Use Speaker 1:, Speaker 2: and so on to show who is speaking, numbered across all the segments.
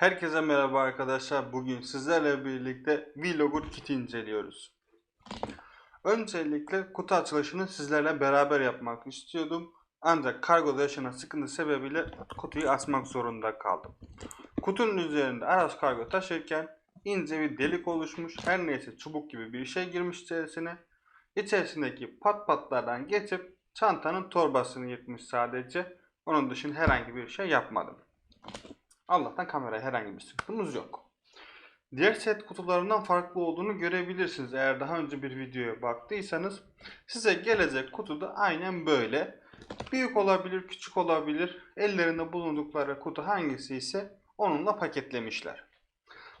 Speaker 1: Herkese merhaba arkadaşlar. Bugün sizlerle birlikte Vlogur Kit'i inceliyoruz. Öncelikle kutu açılışını sizlerle beraber yapmak istiyordum. Ancak kargoda yaşanan sıkıntı sebebiyle kutuyu açmak zorunda kaldım. Kutunun üzerinde Aras kargo taşırken ince bir delik oluşmuş. Her neyse çubuk gibi bir şey girmiş içerisine. İçerisindeki pat patlardan geçip çantanın torbasını yırtmış sadece. Onun dışında herhangi bir şey yapmadım. Allah'tan kameraya herhangi bir sıkıntımız yok. Diğer set kutularından farklı olduğunu görebilirsiniz. Eğer daha önce bir videoya baktıysanız size gelecek kutuda aynen böyle. Büyük olabilir, küçük olabilir. Ellerinde bulundukları kutu hangisi ise onunla paketlemişler.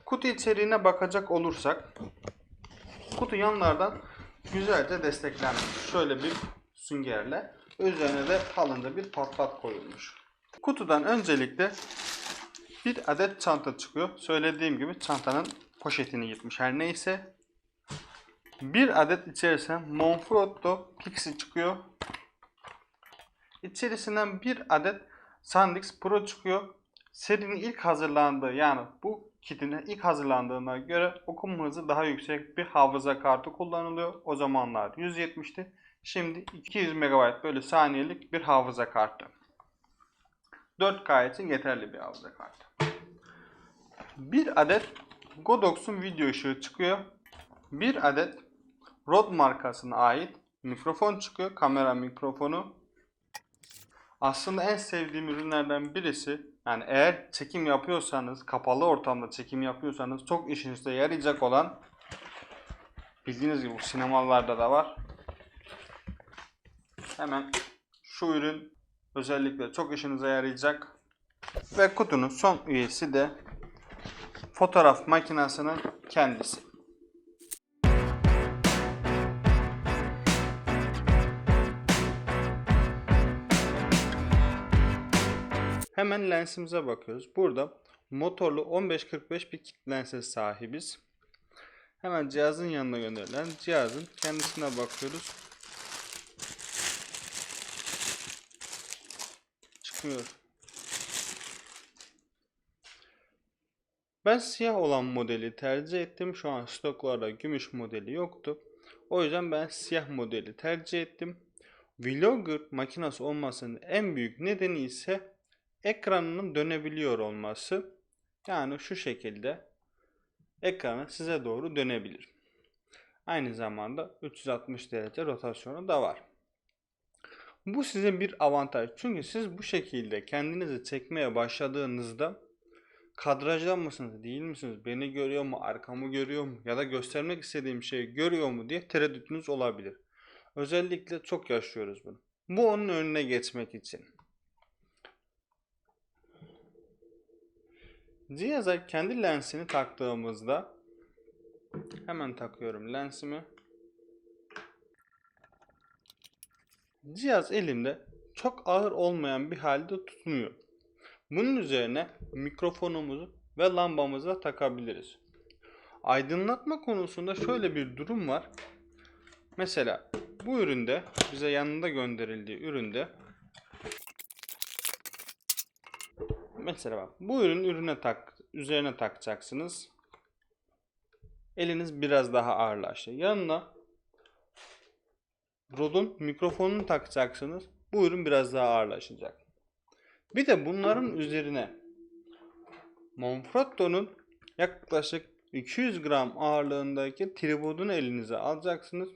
Speaker 1: Kutu içeriğine bakacak olursak kutu yanlardan güzelce desteklenmiş. Şöyle bir süngerle üzerine de kalınca bir patlat koyulmuş. Kutudan öncelikle bir adet çanta çıkıyor. Söylediğim gibi çantanın poşetini yırtmış her neyse. Bir adet içerisine Monfrotto Pixie çıkıyor. İçerisinden bir adet Sandix Pro çıkıyor. Serinin ilk hazırlandığı yani bu kitin ilk hazırlandığına göre okuma hızı daha yüksek bir hafıza kartı kullanılıyor. O zamanlar 170'ti. Şimdi 200 MB böyle saniyelik bir hafıza kartı. 4K için yeterli bir hafıza kartı. Bir adet Godox'un video ışığı çıkıyor. Bir adet Rode markasına ait mikrofon çıkıyor. Kamera mikrofonu. Aslında en sevdiğim ürünlerden birisi. Yani eğer çekim yapıyorsanız, kapalı ortamda çekim yapıyorsanız çok işinize yarayacak olan bildiğiniz gibi bu sinemalarda da var. Hemen şu ürün özellikle çok işinize yarayacak. Ve kutunun son üyesi de fotoğraf makinesinin kendisi. Hemen lensimize bakıyoruz. Burada motorlu 15-45 bir kit lense sahibiz. Hemen cihazın yanına gönderilen cihazın kendisine bakıyoruz. Çıkmıyor. Ben siyah olan modeli tercih ettim. Şu an stoklarda gümüş modeli yoktu. O yüzden ben siyah modeli tercih ettim. Vlogger makinesi olmasının en büyük nedeni ise ekranının dönebiliyor olması. Yani şu şekilde ekranı size doğru dönebilir. Aynı zamanda 360 derece rotasyonu da var. Bu sizin bir avantaj. Çünkü siz bu şekilde kendinizi çekmeye başladığınızda kadrajda mısınız, değil misiniz? Beni görüyor mu, arkamı görüyor mu ya da göstermek istediğim şeyi görüyor mu diye tereddütünüz olabilir. Özellikle çok yaşıyoruz bunu. Bu onun önüne geçmek için. Cihaza kendi lensini taktığımızda hemen takıyorum lensimi. Cihaz elimde çok ağır olmayan bir halde tutunuyor. Bunun üzerine mikrofonumuzu ve lambamızı da takabiliriz. Aydınlatma konusunda şöyle bir durum var. Mesela bu üründe bize yanında gönderildiği üründe mesela bak bu ürün ürüne tak üzerine takacaksınız. Eliniz biraz daha ağırlaştı. Yanına Rode'un mikrofonunu takacaksınız. Bu ürün biraz daha ağırlaşacak. Bir de bunların üzerine Manfrotto'nun yaklaşık 200 gram ağırlığındaki tripodunu elinize alacaksınız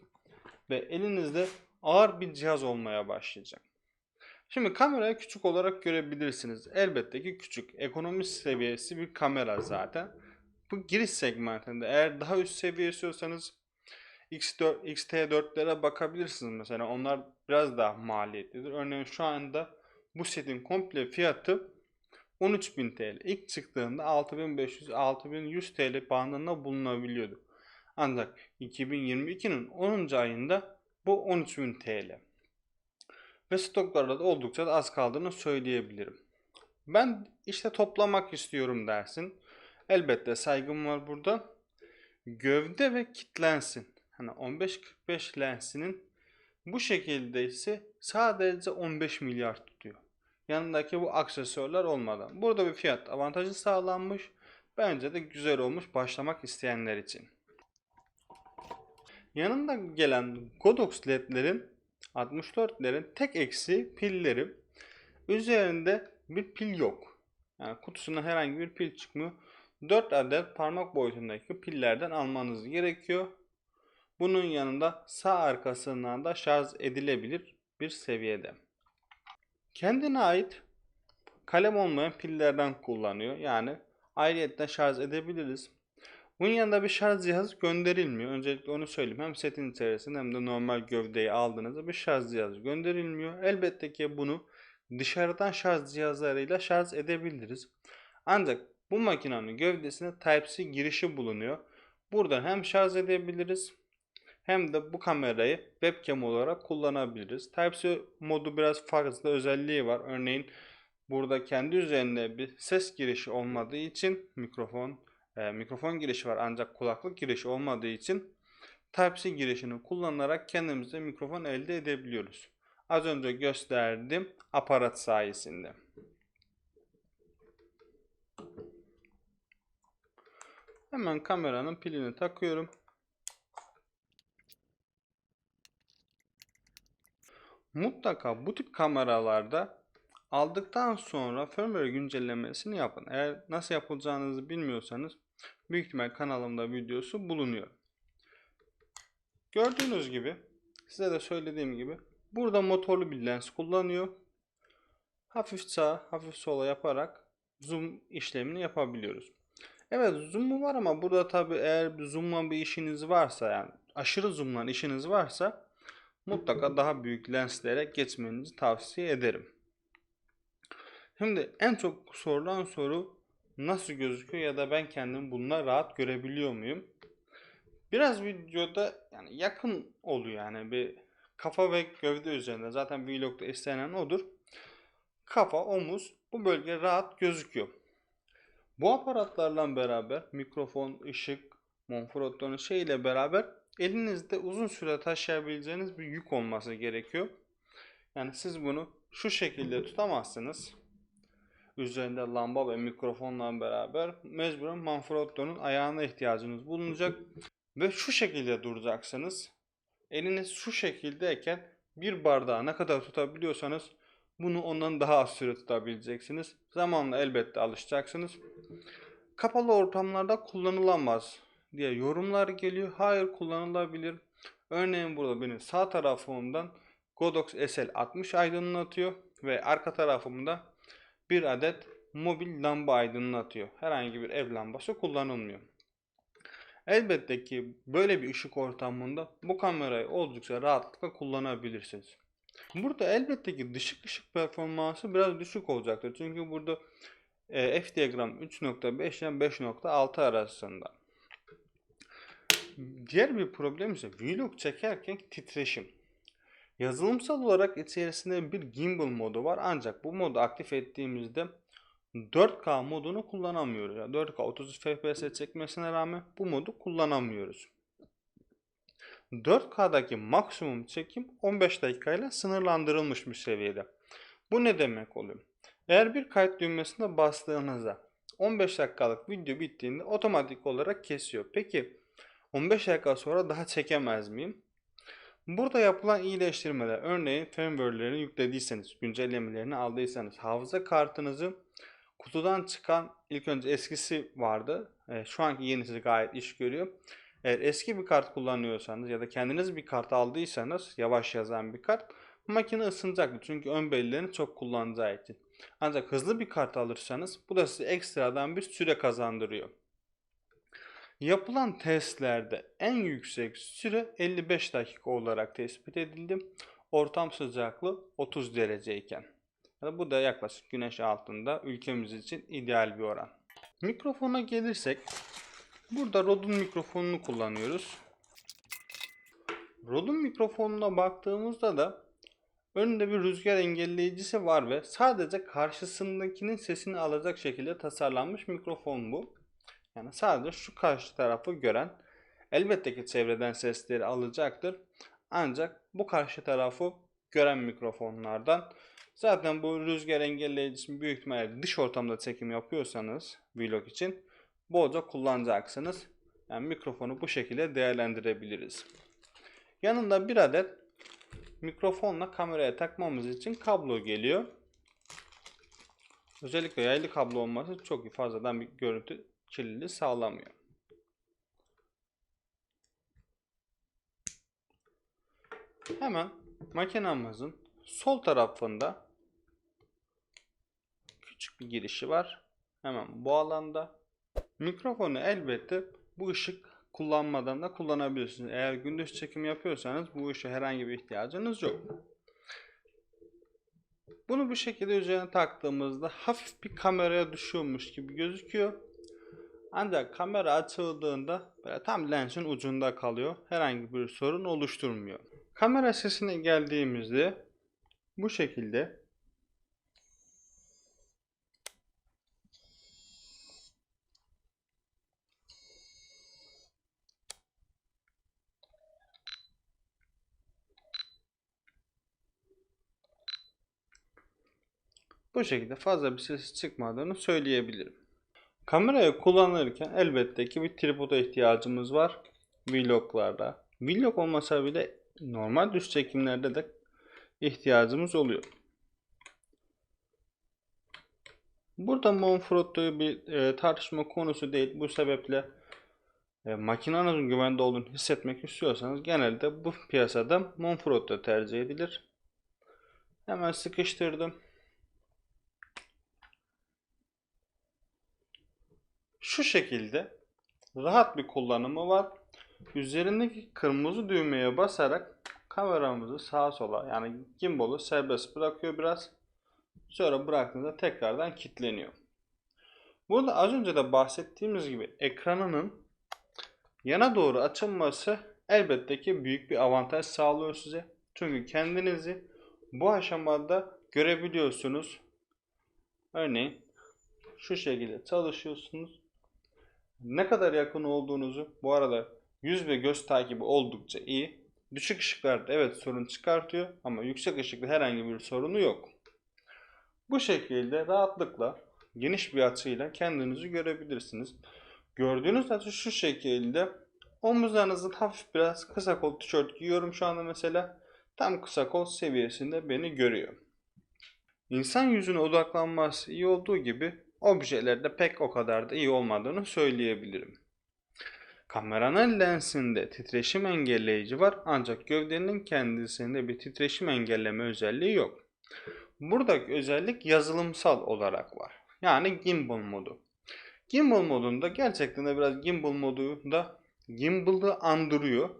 Speaker 1: ve elinizde ağır bir cihaz olmaya başlayacak. Şimdi kamerayı küçük olarak görebilirsiniz. Elbette ki küçük. Ekonomi seviyesi bir kamera zaten. Bu giriş segmentinde eğer daha üst seviye istiyorsanız X4, XT4'lere bakabilirsiniz mesela. Onlar biraz daha maliyetlidir. Örneğin şu anda bu setin komple fiyatı 13.000 TL. İlk çıktığında 6500-6100 TL bandında bulunabiliyordu. Ancak 2022'nin 10. ayında bu 13.000 TL. Ve stoklarda da oldukça da az kaldığını söyleyebilirim. Ben işte toplamak istiyorum dersin. Elbette saygım var burada. Gövde ve kitlensin. Hani 15-45 lensinin bu şekilde ise sadece 15 milyar tutuyor. yanındaki bu aksesuarlar olmadan. Burada bir fiyat avantajı sağlanmış. Bence de güzel olmuş başlamak isteyenler için. Yanında gelen Godox ledlerin 64'lerin tek eksiği pilleri. Üzerinde bir pil yok. Yani kutusuna herhangi bir pil çıkmıyor. 4 adet parmak boyutundaki pillerden almanız gerekiyor. Bunun yanında sağ arkasından da şarj edilebilir bir seviyede. Kendine ait kalem olmayan pillerden kullanıyor. Yani ayrıyetten şarj edebiliriz. Bunun yanında bir şarj cihazı gönderilmiyor. Öncelikle onu söyleyeyim. Hem setin içerisinde hem de normal gövdeyi aldığınızda bir şarj cihazı gönderilmiyor. Elbette ki bunu dışarıdan şarj cihazlarıyla şarj edebiliriz. Ancak bu makinenin gövdesinde Type-C girişi bulunuyor. Buradan hem şarj edebiliriz hem de bu kamerayı webcam olarak kullanabiliriz. Type-C modu biraz fazla özelliği var. Örneğin burada kendi üzerinde bir ses girişi olmadığı için mikrofon e, mikrofon girişi var ancak kulaklık girişi olmadığı için Type-C girişini kullanarak kendimize mikrofon elde edebiliyoruz. Az önce gösterdim aparat sayesinde. Hemen kameranın pilini takıyorum. Mutlaka bu tip kameralarda aldıktan sonra firmware güncellemesini yapın. Eğer nasıl yapılacağınızı bilmiyorsanız büyük ihtimal kanalımda videosu bulunuyor. Gördüğünüz gibi size de söylediğim gibi burada motorlu bir lens kullanıyor. Hafif sağa hafif sola yaparak zoom işlemini yapabiliyoruz. Evet zoom'u var ama burada tabi eğer zoom'la bir işiniz varsa yani aşırı zoom'la işiniz varsa mutlaka daha büyük lenslere geçmenizi tavsiye ederim. Şimdi en çok sorulan soru nasıl gözüküyor ya da ben kendim bununla rahat görebiliyor muyum? Biraz videoda yani yakın oluyor yani bir kafa ve gövde üzerinde zaten vlogda istenen odur. Kafa, omuz bu bölge rahat gözüküyor. Bu aparatlarla beraber mikrofon, ışık, Monfrotto'nun şey ile beraber elinizde uzun süre taşıyabileceğiniz bir yük olması gerekiyor. Yani siz bunu şu şekilde tutamazsınız. Üzerinde lamba ve mikrofonla beraber mecburen Manfrotto'nun ayağına ihtiyacınız bulunacak. Ve şu şekilde duracaksınız. Eliniz şu şekildeyken bir bardağı ne kadar tutabiliyorsanız bunu ondan daha az süre tutabileceksiniz. Zamanla elbette alışacaksınız. Kapalı ortamlarda kullanılamaz diye yorumlar geliyor. Hayır kullanılabilir. Örneğin burada benim sağ tarafımdan Godox SL60 aydınlatıyor ve arka tarafımda bir adet mobil lamba aydınlatıyor. Herhangi bir ev lambası kullanılmıyor. Elbette ki böyle bir ışık ortamında bu kamerayı oldukça rahatlıkla kullanabilirsiniz. Burada elbette ki dışık ışık performansı biraz düşük olacaktır. Çünkü burada e, f diyagram 3.5 ile 5.6 arasında. Diğer bir problem ise vlog çekerken titreşim. Yazılımsal olarak içerisinde bir gimbal modu var ancak bu modu aktif ettiğimizde 4K modunu kullanamıyoruz. Yani 4K 30 FPS çekmesine rağmen bu modu kullanamıyoruz. 4K'daki maksimum çekim 15 dakikayla sınırlandırılmış bir seviyede. Bu ne demek oluyor? Eğer bir kayıt düğmesine bastığınızda 15 dakikalık video bittiğinde otomatik olarak kesiyor. Peki 15 dakika sonra daha çekemez miyim? Burada yapılan iyileştirmeler örneğin firmware'lerini yüklediyseniz, güncellemelerini aldıysanız hafıza kartınızı kutudan çıkan ilk önce eskisi vardı. E, şu anki yenisi gayet iş görüyor. Eğer eski bir kart kullanıyorsanız ya da kendiniz bir kart aldıysanız yavaş yazan bir kart makine ısınacaktır. Çünkü ön belleğini çok kullanacağı için. Ancak hızlı bir kart alırsanız bu da size ekstradan bir süre kazandırıyor. Yapılan testlerde en yüksek süre 55 dakika olarak tespit edildi. Ortam sıcaklığı 30 dereceyken. Bu da yaklaşık güneş altında ülkemiz için ideal bir oran. Mikrofona gelirsek burada Rode'un mikrofonunu kullanıyoruz. Rode'un mikrofonuna baktığımızda da önünde bir rüzgar engelleyicisi var ve sadece karşısındakinin sesini alacak şekilde tasarlanmış mikrofon bu. Yani sadece şu karşı tarafı gören elbette ki çevreden sesleri alacaktır. Ancak bu karşı tarafı gören mikrofonlardan Zaten bu rüzgar engelleyicisini büyük ihtimalle dış ortamda çekim yapıyorsanız vlog için bolca kullanacaksınız. Yani mikrofonu bu şekilde değerlendirebiliriz. Yanında bir adet mikrofonla kameraya takmamız için kablo geliyor. Özellikle yaylı kablo olması çok fazladan bir görüntü kirliliği sağlamıyor. Hemen makinamızın sol tarafında küçük bir girişi var. Hemen bu alanda. Mikrofonu elbette bu ışık kullanmadan da kullanabilirsiniz. Eğer gündüz çekim yapıyorsanız bu ışığa herhangi bir ihtiyacınız yok. Bunu bu şekilde üzerine taktığımızda hafif bir kameraya düşüyormuş gibi gözüküyor. Ancak kamera açıldığında böyle tam lensin ucunda kalıyor. Herhangi bir sorun oluşturmuyor. Kamera sesine geldiğimizde bu şekilde bu şekilde fazla bir ses çıkmadığını söyleyebilirim. Kamerayı kullanırken elbette ki bir tripoda ihtiyacımız var vloglarda. Vlog olmasa bile normal düz çekimlerde de ihtiyacımız oluyor. Burada Monfrotto bir e, tartışma konusu değil. Bu sebeple e, makinenizin güvende olduğunu hissetmek istiyorsanız genelde bu piyasada Monfrotto tercih edilir. Hemen sıkıştırdım. Şu şekilde rahat bir kullanımı var. Üzerindeki kırmızı düğmeye basarak kameramızı sağa sola yani gimbal'ı serbest bırakıyor biraz. Sonra bıraktığında tekrardan kilitleniyor. Burada az önce de bahsettiğimiz gibi ekranının yana doğru açılması elbette ki büyük bir avantaj sağlıyor size. Çünkü kendinizi bu aşamada görebiliyorsunuz. Örneğin şu şekilde çalışıyorsunuz. Ne kadar yakın olduğunuzu bu arada yüz ve göz takibi oldukça iyi. Düşük ışıklarda evet sorun çıkartıyor ama yüksek ışıkta herhangi bir sorunu yok. Bu şekilde rahatlıkla geniş bir açıyla kendinizi görebilirsiniz. Gördüğünüz açı şu şekilde omuzlarınızın hafif biraz kısa kol tişört giyiyorum şu anda mesela. Tam kısa kol seviyesinde beni görüyor. İnsan yüzüne odaklanması iyi olduğu gibi objelerde pek o kadar da iyi olmadığını söyleyebilirim. Kameranın lensinde titreşim engelleyici var ancak gövdenin kendisinde bir titreşim engelleme özelliği yok. Buradaki özellik yazılımsal olarak var. Yani gimbal modu. Gimbal modunda gerçekten de biraz gimbal modunda gimbal'ı andırıyor.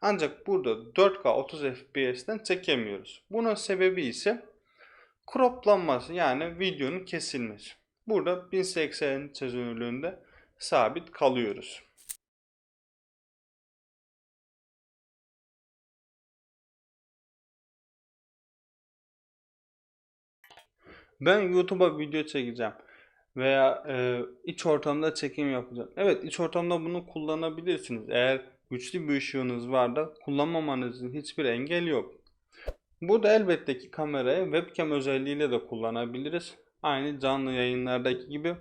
Speaker 1: Ancak burada 4K 30 FPS'ten çekemiyoruz. Bunun sebebi ise croplanması yani videonun kesilmesi. Burada 1080 çözünürlüğünde sabit kalıyoruz. Ben YouTube'a video çekeceğim veya e, iç ortamda çekim yapacağım. Evet iç ortamda bunu kullanabilirsiniz. Eğer güçlü bir ışığınız var da kullanmamanızın hiçbir engel yok. Burada elbette ki kamerayı webcam özelliğiyle de kullanabiliriz. Aynı canlı yayınlardaki gibi.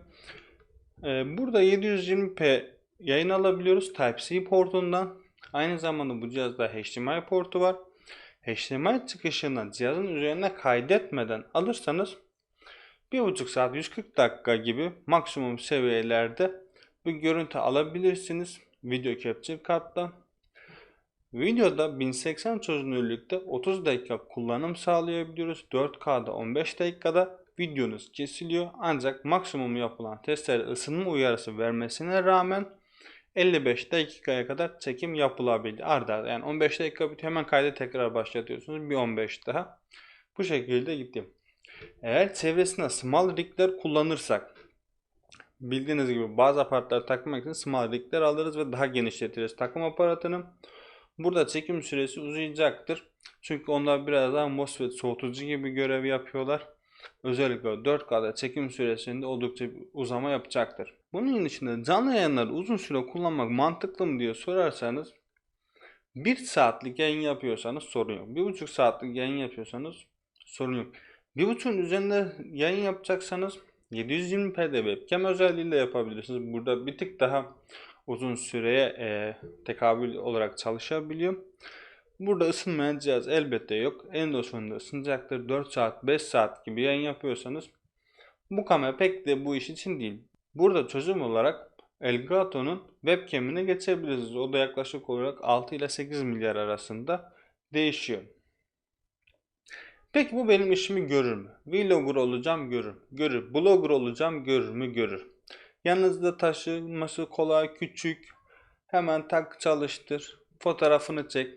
Speaker 1: E, burada 720p yayın alabiliyoruz Type-C portundan. Aynı zamanda bu cihazda HDMI portu var. HDMI çıkışını cihazın üzerine kaydetmeden alırsanız 1,5 saat 140 dakika gibi maksimum seviyelerde bir görüntü alabilirsiniz video capture kartla. Videoda 1080 çözünürlükte 30 dakika kullanım sağlayabiliyoruz. 4K'da 15 dakikada videonuz kesiliyor. Ancak maksimum yapılan testlerde ısınma uyarısı vermesine rağmen 55 dakikaya kadar çekim yapılabilir. Arda yani 15 dakika bitiyor hemen kaydı tekrar başlatıyorsunuz. Bir 15 daha. Bu şekilde gittim. Eğer çevresinde small rigler kullanırsak bildiğiniz gibi bazı aparatları takmak için small rigler alırız ve daha genişletiriz takım aparatını. Burada çekim süresi uzayacaktır. Çünkü onlar biraz daha MOSFET soğutucu gibi görev yapıyorlar. Özellikle 4K'da çekim süresinde oldukça uzama yapacaktır. Bunun içinde canlı yayınları uzun süre kullanmak mantıklı mı diye sorarsanız 1 saatlik yayın yapıyorsanız sorun yok. 1,5 saatlik yayın yapıyorsanız sorun yok. Bir buçuğun üzerinde yayın yapacaksanız 720p'de webcam özelliğiyle yapabilirsiniz. Burada bir tık daha uzun süreye e, tekabül olarak çalışabiliyor. Burada ısınmayan cihaz elbette yok. Endoson'da ısınacaktır. 4 saat, 5 saat gibi yayın yapıyorsanız bu kamera pek de bu iş için değil. Burada çözüm olarak Elgato'nun webcam'ine geçebilirsiniz. O da yaklaşık olarak 6 ile 8 milyar arasında değişiyor. Peki bu benim işimi görür mü? Vlogger olacağım görür. Görür. Blogger olacağım görür mü? Görür. Yanınızda taşınması kolay, küçük. Hemen tak çalıştır. Fotoğrafını çek.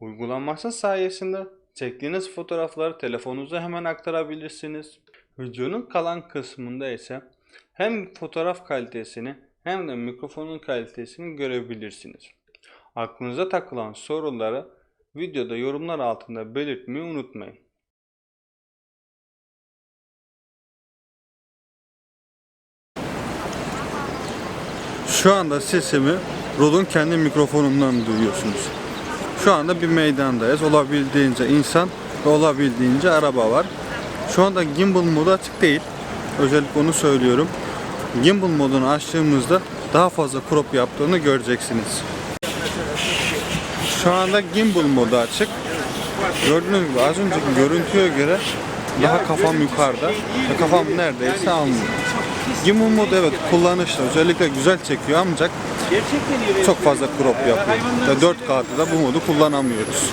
Speaker 1: Uygulaması sayesinde çektiğiniz fotoğrafları telefonunuza hemen aktarabilirsiniz. Videonun kalan kısmında ise hem fotoğraf kalitesini hem de mikrofonun kalitesini görebilirsiniz. Aklınıza takılan soruları videoda yorumlar altında belirtmeyi unutmayın. Şu anda sesimi Rode'un kendi mikrofonundan duyuyorsunuz. Şu anda bir meydandayız. Olabildiğince insan ve olabildiğince araba var. Şu anda gimbal modu açık değil. Özellikle onu söylüyorum. Gimbal modunu açtığımızda daha fazla crop yaptığını göreceksiniz. Şu anda gimbal modu açık. Gördüğünüz gibi az önceki görüntüye göre daha kafam yukarıda kafam neredeyse almıyor. Gimbal modu evet kullanışlı. Özellikle güzel çekiyor ancak çok fazla crop yapıyor. Ve 4K'da da bu modu kullanamıyoruz.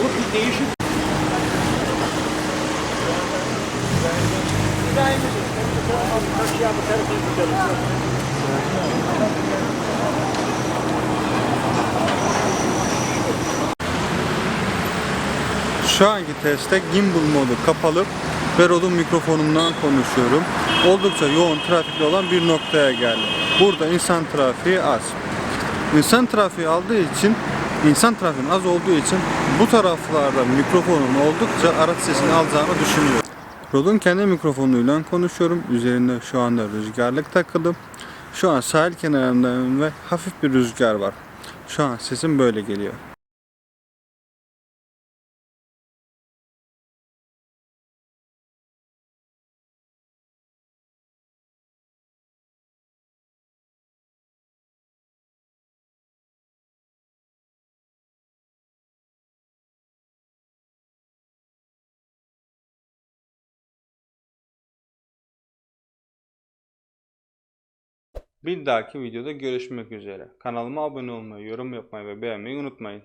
Speaker 1: Şu anki testte gimbal modu kapalı ve Rode'un mikrofonundan konuşuyorum. Oldukça yoğun trafikli olan bir noktaya geldim. Burada insan trafiği az. İnsan trafiği aldığı için, insan trafiğinin az olduğu için bu taraflarda mikrofonun oldukça araç sesini alacağını düşünüyorum. Rode'un kendi mikrofonuyla konuşuyorum. Üzerinde şu anda rüzgarlık takılı. Şu an sahil kenarındayım ve hafif bir rüzgar var. Şu an sesim böyle geliyor. Bir dahaki videoda görüşmek üzere. Kanalıma abone olmayı, yorum yapmayı ve beğenmeyi unutmayın.